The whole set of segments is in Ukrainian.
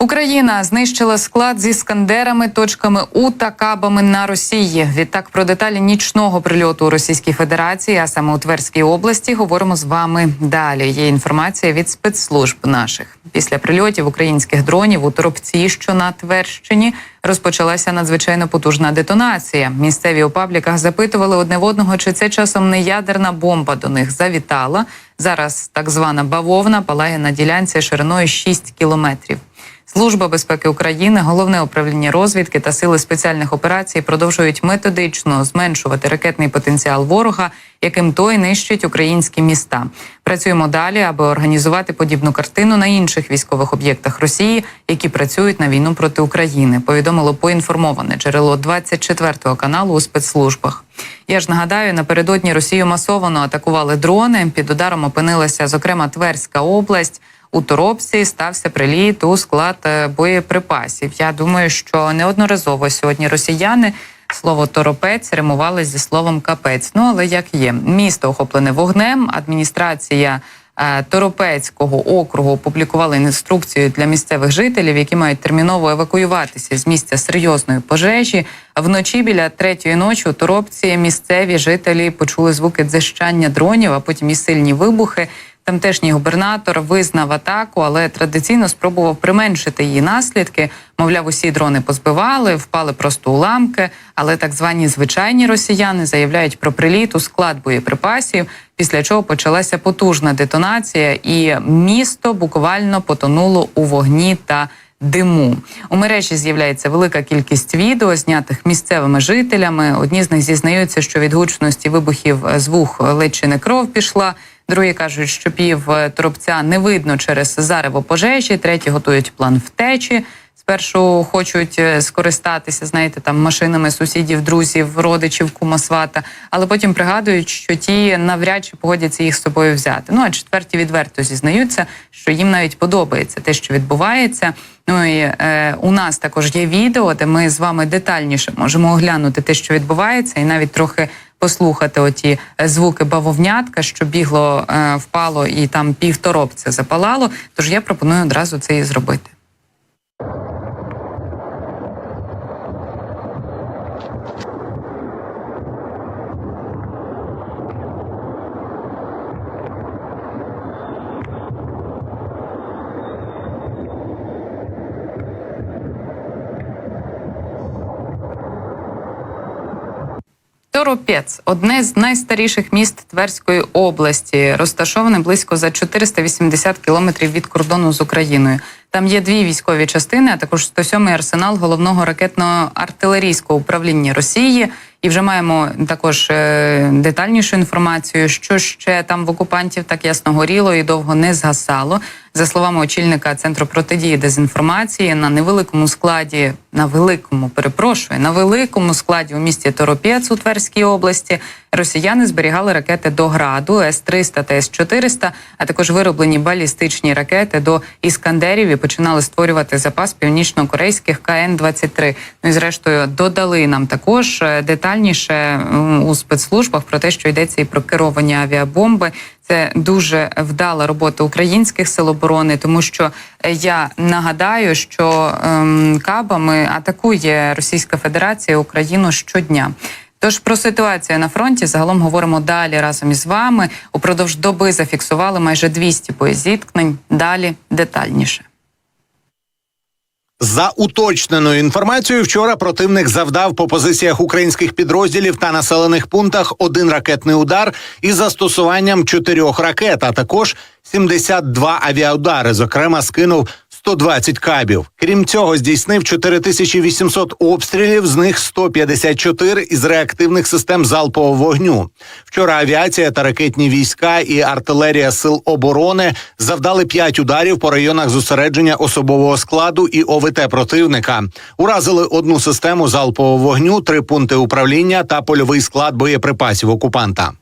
Україна знищила склад зі скандерами, точками У та кабами на Росії. Відтак про деталі нічного прильоту у Російській Федерації, а саме у Тверській області, говоримо з вами далі. Є інформація від спецслужб наших. Після прильотів українських дронів у Торопці, що на Тверщині, розпочалася надзвичайно потужна детонація. Місцеві у пабліках запитували одне в одного, чи це часом не ядерна бомба до них завітала. Зараз так звана бавовна палає на ділянці шириною 6 кілометрів. Служба безпеки України, головне управління розвідки та сили спеціальних операцій продовжують методично зменшувати ракетний потенціал ворога, яким той нищить українські міста. Працюємо далі, аби організувати подібну картину на інших військових об'єктах Росії, які працюють на війну проти України. Повідомило поінформоване джерело 24 каналу у спецслужбах. Я ж нагадаю, напередодні Росію масово атакували дрони. Під ударом опинилася зокрема Тверська область. У Торопці стався приліт у склад е, боєприпасів. Я думаю, що неодноразово сьогодні росіяни слово торопець римували зі словом капець. Ну але як є, місто охоплене вогнем. Адміністрація е, Торопецького округу опублікувала інструкцію для місцевих жителів, які мають терміново евакуюватися з місця серйозної пожежі. Вночі біля третьої ночі у Торопці місцеві жителі почули звуки дзищання дронів, а потім і сильні вибухи. Тамтешній губернатор визнав атаку, але традиційно спробував применшити її наслідки. Мовляв, усі дрони позбивали, впали просто уламки. Але так звані звичайні росіяни заявляють про приліт у склад боєприпасів, після чого почалася потужна детонація, і місто буквально потонуло у вогні та диму. У мережі з'являється велика кількість відео, знятих місцевими жителями. Одні з них зізнаються, що від гучності вибухів з вух ледь чи не кров пішла. Другі кажуть, що пів е, торопця не видно через зарево пожежі. Треті готують план втечі. Спершу хочуть е, скористатися, знаєте, там машинами сусідів, друзів, родичів, кумасвата, але потім пригадують, що ті навряд чи погодяться їх з собою взяти. Ну а четверті відверто зізнаються, що їм навіть подобається те, що відбувається. Ну і е, у нас також є відео, де ми з вами детальніше можемо оглянути те, що відбувається, і навіть трохи послухати оті е, звуки бавовнятка, що бігло, е, впало і там півторопця запалало. Тож я пропоную одразу це і зробити. Торопець одне з найстаріших міст Тверської області, розташоване близько за 480 кілометрів від кордону з Україною. Там є дві військові частини, а також 107-й арсенал головного ракетного артилерійського управління Росії. І вже маємо також е, детальнішу інформацію, що ще там в окупантів так ясно горіло і довго не згасало. За словами очільника центру протидії дезінформації, на невеликому складі, на великому перепрошую, на великому складі у місті Торопець у Тверській області росіяни зберігали ракети до граду с 300 та с 400 а також вироблені балістичні ракети до іскандерів і починали створювати запас північно-корейських КН 23 Ну і зрештою додали нам також е, детальніше у спецслужбах про те, що йдеться і про керовані авіабомби. Це дуже вдала робота українських сил оборони, тому що е, я нагадаю, що ем, кабами атакує Російська Федерація Україну щодня. Тож про ситуацію на фронті загалом говоримо далі разом із вами. Упродовж доби зафіксували майже 200 боєзіткнень. Далі детальніше. За уточненою інформацією, вчора противник завдав по позиціях українських підрозділів та населених пунктах один ракетний удар із застосуванням чотирьох ракет, а також 72 авіаудари. Зокрема, скинув 120 кабів. Крім цього, здійснив 4800 обстрілів, з них 154 із реактивних систем залпового вогню. Вчора авіація та ракетні війська і артилерія сил оборони завдали 5 ударів по районах зосередження особового складу і ОВТ противника. Уразили одну систему залпового вогню, три пункти управління та польовий склад боєприпасів окупанта.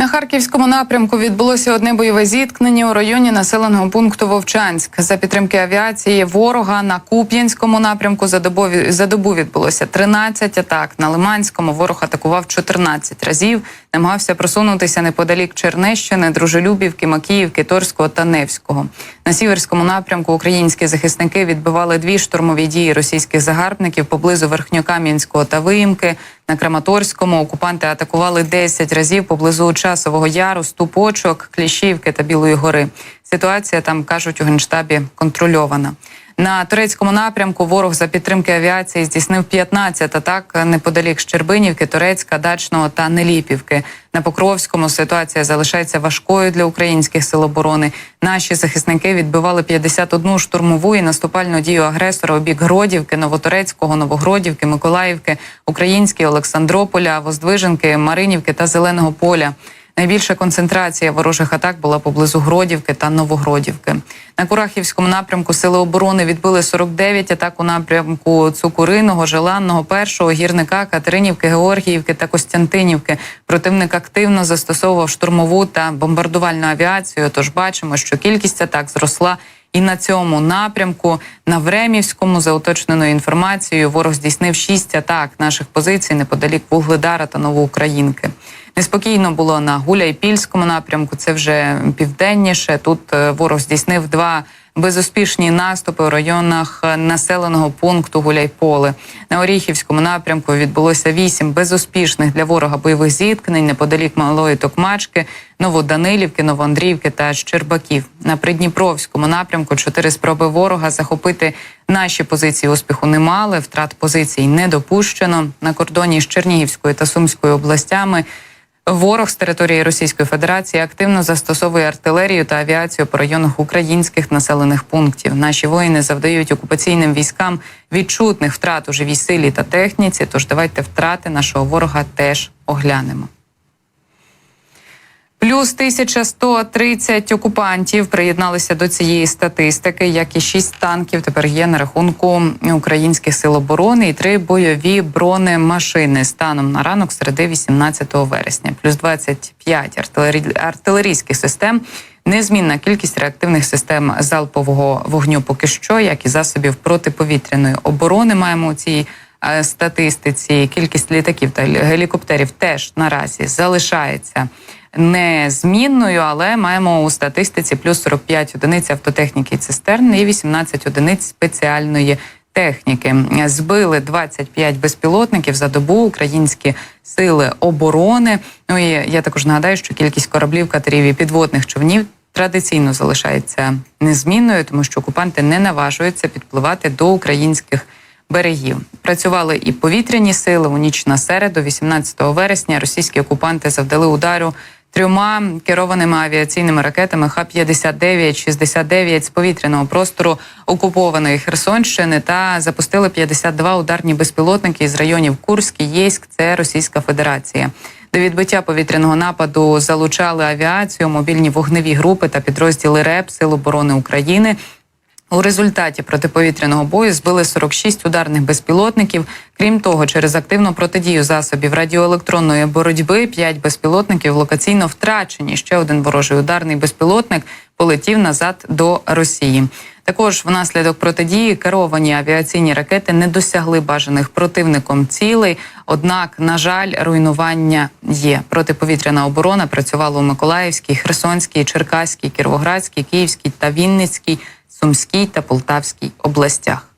На харківському напрямку відбулося одне бойове зіткнення у районі населеного пункту Вовчанськ. За підтримки авіації ворога на Куп'янському напрямку за добу, за добу відбулося 13 атак. На Лиманському ворог атакував 14 разів. Намагався просунутися неподалік Чернещини, Дружелюбівки, Макіївки, Торського та Невського. На сіверському напрямку українські захисники відбивали дві штурмові дії російських загарбників поблизу Верхньокам'янського та Виїмки. На Краматорському окупанти атакували 10 разів поблизу Часового Яру, Ступочок, Кліщівки та Білої гори. Ситуація там кажуть у генштабі контрольована. На турецькому напрямку ворог за підтримки авіації здійснив 15 атак неподалік Щербинівки, Турецька, Дачного та Неліпівки. На Покровському ситуація залишається важкою для українських сил оборони. Наші захисники відбивали 51 штурмову і наступальну дію агресора у бік Гродівки, Новоторецького, Новогродівки, Миколаївки, Української, Олександрополя, Воздвиженки, Маринівки та Зеленого поля. Найбільша концентрація ворожих атак була поблизу Гродівки та Новогродівки. На Курахівському напрямку сили оборони відбили 49 атак у напрямку Цукуриного, Желанного, Першого, Гірника, Катеринівки, Георгіївки та Костянтинівки. Противник активно застосовував штурмову та бомбардувальну авіацію. Тож бачимо, що кількість атак зросла. І на цьому напрямку на Времівському, за уточненою інформацією, ворог здійснив шість атак наших позицій неподалік Вугледара та Новоукраїнки. Неспокійно було на Гуляйпільському напрямку. Це вже південніше. Тут е, ворог здійснив два безуспішні наступи у районах населеного пункту Гуляйполе. На Оріхівському напрямку відбулося вісім безуспішних для ворога бойових зіткнень неподалік Малої Токмачки, Новоданилівки, Новоандріївки та Щербаків. На Придніпровському напрямку чотири спроби ворога захопити наші позиції успіху не мали. Втрат позицій не допущено. На кордоні з Чернігівською та Сумською областями. Ворог з території Російської Федерації активно застосовує артилерію та авіацію по районах українських населених пунктів. Наші воїни завдають окупаційним військам відчутних втрат у живій силі та техніці. Тож давайте втрати нашого ворога теж оглянемо. Плюс 1130 окупантів приєдналися до цієї статистики, як і 6 танків тепер є на рахунку українських сил оборони і три бойові бронемашини станом на ранок середи 18 вересня. Плюс 25 артилері... артилерійських систем. Незмінна кількість реактивних систем залпового вогню поки що, як і засобів протиповітряної оборони. Маємо у цій е, статистиці. Кількість літаків та гелікоптерів теж наразі залишається незмінною, але маємо у статистиці плюс 45 одиниць автотехніки і цистерн і 18 одиниць спеціальної техніки. Збили 25 безпілотників за добу українські сили оборони. Ну і я також нагадаю, що кількість кораблів, катерів і підводних човнів. Традиційно залишається незмінною, тому що окупанти не наважуються підпливати до українських берегів. Працювали і повітряні сили у ніч на середу, 18 вересня. Російські окупанти завдали удару трьома керованими авіаційними ракетами Х-59-69 з повітряного простору окупованої Херсонщини та запустили 52 ударні безпілотники із районів Курськ і Єйськ. Це Російська Федерація. До відбиття повітряного нападу залучали авіацію, мобільні вогневі групи та підрозділи РЕП Сил оборони України. У результаті протиповітряного бою збили 46 ударних безпілотників. Крім того, через активну протидію засобів радіоелектронної боротьби 5 безпілотників локаційно втрачені. Ще один ворожий ударний безпілотник полетів назад до Росії. Також внаслідок протидії керовані авіаційні ракети не досягли бажаних противником цілей. Однак, на жаль, руйнування є. Протиповітряна оборона працювала у Миколаївській, Херсонській, Черкаській, Кіровоградській, Київській та Вінницькій, Сумській та Полтавській областях.